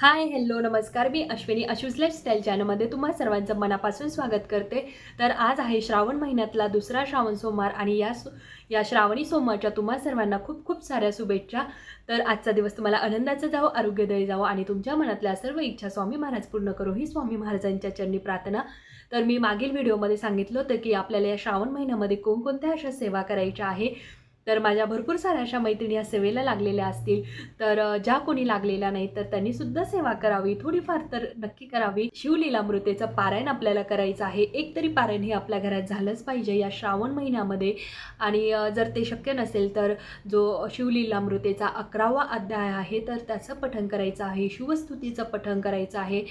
Hi hello नमस्कार. मी Ashwini अश्विस lifestyle चॅनलमध्ये तुम्हा सर्वांचं मनापासून स्वागत करते. तर आज आहे श्रावण महिन्यातला दुसरा श्रावण सोमवार आणि या सो या श्रावणी सोमवारच्या तुम्हा सर्वांना खूप खूप साऱ्या शुभेच्छा. तर आजचा दिवस तुम्हाला आनंदाचा जावं आरोग्यदायी जावं आणि तुमच्या मनातल्या सर्व इच्छा स्वामी महाराज पूर्ण करो ही स्वामी महाराजांच्या चरणी प्रार्थना. तर मी मागील व्हिडिओमध्ये सांगितलं होतं की आपल्याला या श्रावण महिन्यामध्ये कोणकोणत्या अशा सेवा करायच्या आहे? तर माझ्या भरपूर साऱ्या अशा मैत्रिणी या सेवेला लागलेल्या असतील. तर ज्या कोणी लागलेल्या नाही तर त्यांनी सुद्धा सेवा करावी. थोडीफार तर नक्की करावी. शिवलीलामृतेचं पारायण आपल्याला करायचं आहे. एक तरी पारायण हे आपल्या घरात झालंच पाहिजे या श्रावण महिन्यामध्ये. आणि जर ते शक्य नसेल तर जो शिवलीलामृतेचा अकरावा अध्याय आहे तर त्याचं पठण करायचं आहे. शिवस्तुतीचं पठण करायचं आहे.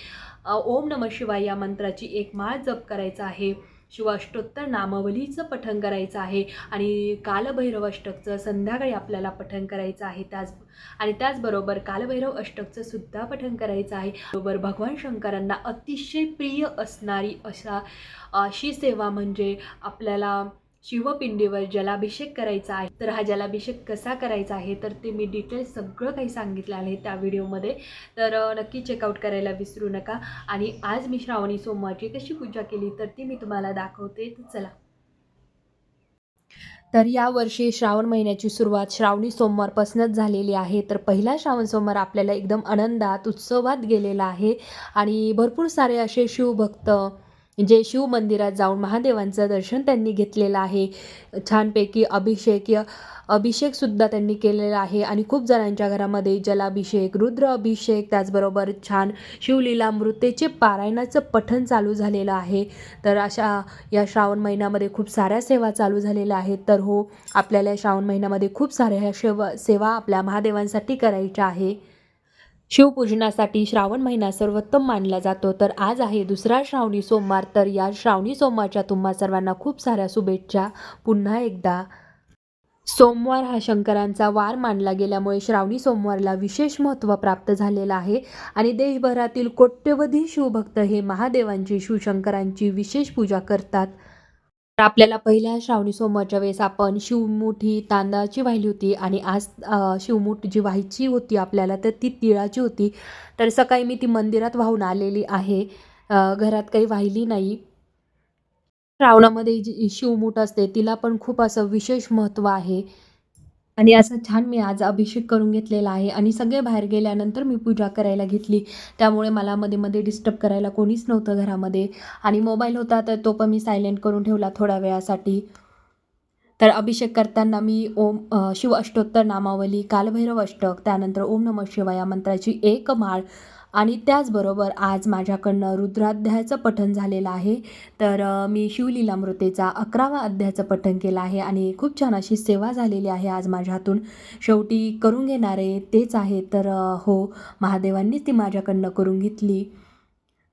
ओम नम शिवाय या मंत्राची एक माळ जप करायचा आहे. शिवाष्टोत्तर नामावलीचं पठण करायचं आहे आणि कालभैरव अष्टकचं संध्याकाळी आपल्याला पठण करायचं आहे त्याच आणि त्याचबरोबर कालभैरव अष्टकचं सुद्धा पठण करायचं आहे. बरोबर भगवान शंकरांना अतिशय प्रिय असणारी अशा अशी सेवा म्हणजे आपल्याला शिवपिंडीवर जलाभिषेक करायचा आहे. तर हा जलाभिषेक कसा करायचा आहे तर ते मी डिटेल सगळं काही सांगितलं आहे त्या व्हिडिओमध्ये. तर नक्की चेकआउट करायला विसरू नका. आणि आज मी श्रावणी सोमवारची कशी पूजा केली तर ती मी तुम्हाला दाखवते. तर चला. तर यावर्षी श्रावण महिन्याची सुरुवात श्रावणी सोमवारपासूनच झालेली आहे. तर पहिला श्रावण सोमवार आपल्याला एकदम आनंदात उत्सवात गेलेला आहे. आणि भरपूर सारे असे शिवभक्त म्हणजे जे शिव मंदिरात जाऊन महादेवांचं दर्शन त्यांनी घेतलेलं आहे. छानपैकी अभिषेक अभिषेकसुद्धा त्यांनी केलेला आहे. आणि खूप जणांच्या घरामध्ये जलाभिषेक रुद्र अभिषेक त्याचबरोबर छान शिवलीला मृतेचे पारायणाचं पठण चालू झालेलं आहे. तर अशा या श्रावण महिन्यामध्ये खूप साऱ्या सेवा चालू झालेल्या आहेत. तर हो आपल्याला श्रावण महिन्यामध्ये खूप साऱ्या ह्या सेवा सेवा आपल्या महादेवांसाठी करायच्या आहे. शिवपूजनासाठी श्रावण महिना सर्वोत्तम मानला जातो. तर आज आहे दुसरा श्रावणी सोमवार. तर या श्रावणी सोमवारच्या तुम्हा सर्वांना खूप साऱ्या शुभेच्छा. पुन्हा एकदा. सोमवार हा शंकरांचा वार मानला गेल्यामुळे श्रावणी सोमवारला विशेष महत्त्व प्राप्त झालेलं आहे. आणि देशभरातील कोट्यवधी शिवभक्त हे महादेवांची शिवशंकरांची विशेष पूजा करतात. तर आपल्याला पहिल्या श्रावणी सोमवारच्या वेळेस आपण शिवमुठी तांदळाची वाहिली होती आणि आज शिवमूठ जी व्हायची होती आपल्याला तर ती तिळाची होती. तर सकाळी मी ती मंदिरात वाहून आलेली आहे. घरात काही वाहिली नाही. श्रावणामध्ये जी शिवमूठ असते तिला पण खूप असं विशेष महत्त्व आहे. आणि असं छान मी आज अभिषेक करून घेतलेला आहे. आणि सगळे बाहेर गेल्यानंतर मी पूजा करायला घेतली. त्यामुळे मला मध्ये मध्ये डिस्टर्ब करायला कोणीच नव्हतं घरामध्ये. आणि मोबाईल होता तर तो पण मी सायलेंट करून ठेवला थोड्या वेळासाठी. तर अभिषेक करताना मी ओम शिव अष्टोत्तर नामावली कालभैरव अष्टक त्यानंतर ओम नम शिवाय या मंत्राची एक माळ आणि त्याचबरोबर आज माझ्याकडनं रुद्राध्यायाचं पठण झालेलं आहे. तर मी शिवलीलामृतेचा अकरावा अध्यायाचं पठण केलं आहे आणि खूप छान अशी सेवा झालेली आहे आज माझ्या हातून शेवटी करून घेणारे तेच आहे तर हो महादेवांनीच ती माझ्याकडनं करून घेतली.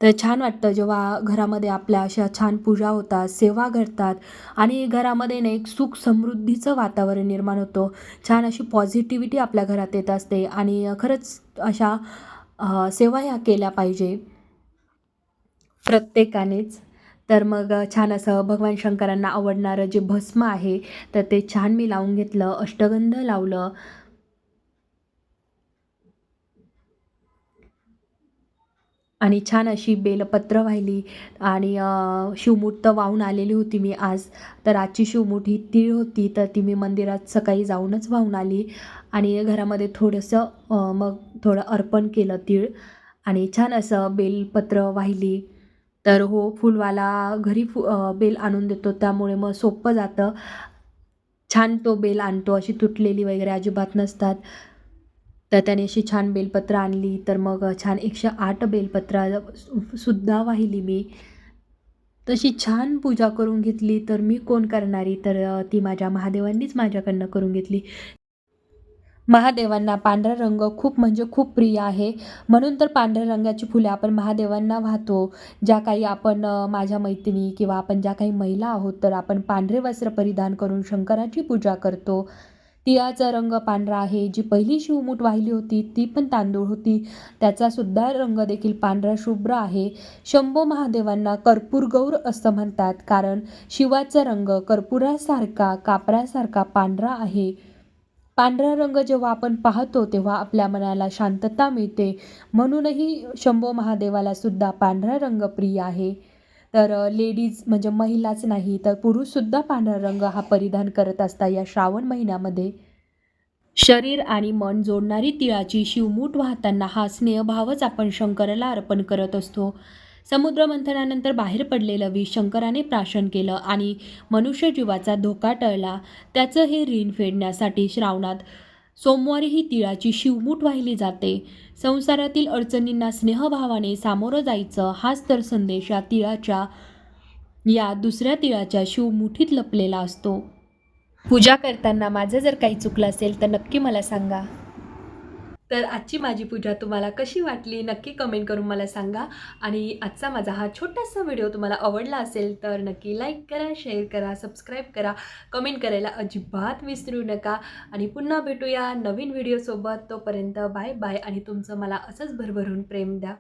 तर छान वाटतं जेव्हा घरामध्ये आपल्या अशा छान पूजा होतात सेवा घडतात आणि घरामध्ये ना एक सुख समृद्धीचं वातावरण निर्माण होतं. छान अशी पॉझिटिव्हिटी आपल्या घरात येत असते आणि खरंच अशा सेवा ह्या केल्या पाहिजे. प्रत्येकानेच. तर मग छान असं भगवान शंकरांना आवडणारं जे भस्म आहे तर ते छान मी लावून घेतलं अष्टगंध लावलं. आणि छान अशी बेलपत्र वाहिली आणि शिवमूर्त शिवमूठ तर वाहून आलेली होती मी आज. तर आजची शिवमूठ ही तीळ होती तर ती मी मंदिरात सकाळी जाऊनच वाहून आली आणि घरामध्ये थोडंसं मग थोडं अर्पण केलं तीळ आणि छान असं बेलपत्र वाहिली. तर हो फुलवाला घरी फु बेल आणून देतो त्यामुळे मग सोपं जातं. छान तो बेल आणतो अशी तुटलेली वगैरे अजिबात नसतात. तर त्याने अशी छान बेलपत्र आणली. तर मग छान एकशे आठ बेलपत्र सुद्धा वाहिली मी. तशी छान पूजा करून घेतली. तर मी कोण करणारी? तर ती माझ्या महादेवांनीच माझ्याकडनं करून घेतली. महादेवांना पांढरा रंग खूप म्हणजे खूप प्रिय आहे. म्हणून तर पांढऱ्या रंगाची फुले आपण महादेवांना वाहतो. ज्या काही आपण माझ्या मैत्रिणी किंवा आपण ज्या काही महिला आहोत तर आपण पांढरे वस्त्र परिधान करून शंकराची पूजा करतो. तिळाचा रंग पांढरा आहे. जी पहिली शिवमूठ वाहिली होती ती पण तांदूळ होती. त्याचा सुद्धा रंग देखील पांढरा शुभ्र आहे. शंभो महादेवांना कर्पूर गौर असं म्हणतात कारण शिवाचा रंग कर्पुरासारखा कापरासारखा पांढरा आहे. पांढरा रंग जेव्हा आपण पाहतो तेव्हा आपल्या मनाला शांतता मिळते. म्हणूनही शंभो महादेवाला सुद्धा पांढरा रंग प्रिय आहे. तर लेडीज म्हणजे महिलाच नाही तर पुरुषसुद्धा पांढरा रंग हा परिधान करत असता या श्रावण महिन्यामध्ये. शरीर आणि मन जोडणारी तिळाची शिवमूठ वाहताना हा स्नेहभावच आपण शंकराला अर्पण करत असतो. समुद्र मंथनानंतर बाहेर पडलेलं विष शंकराने प्राशन केलं आणि मनुष्य जीवाचा धोका टळला. त्याचं हे ऋण फेडण्यासाठी श्रावणात सोमवारी ही तिळाची शिवमूठ वाहिली जाते. संसारातील अडचणींना स्नेहभावाने सामोरं जायचं हाच तर संदेश या तिळाच्या या दुसऱ्या तिळाच्या शिवमुठीत लपलेला असतो. पूजा करताना माझं जर काही चुकलं असेल तर नक्की मला सांगा. तर आजची माझी पूजा तुम्हाला कशी वाटली नक्की कमेंट करून मला सांगा. आणि आजचा माझा हा छोटासा व्हिडिओ तुम्हाला आवडला असेल तर नक्की लाईक करा शेअर करा सबस्क्राईब करा. कमेंट करायला अजिबात विसरू नका. आणि पुन्हा भेटूया नवीन व्हिडिओसोबत तोपर्यंत बाय बाय आणि तुमचं मला असंच भरभरून प्रेम द्या.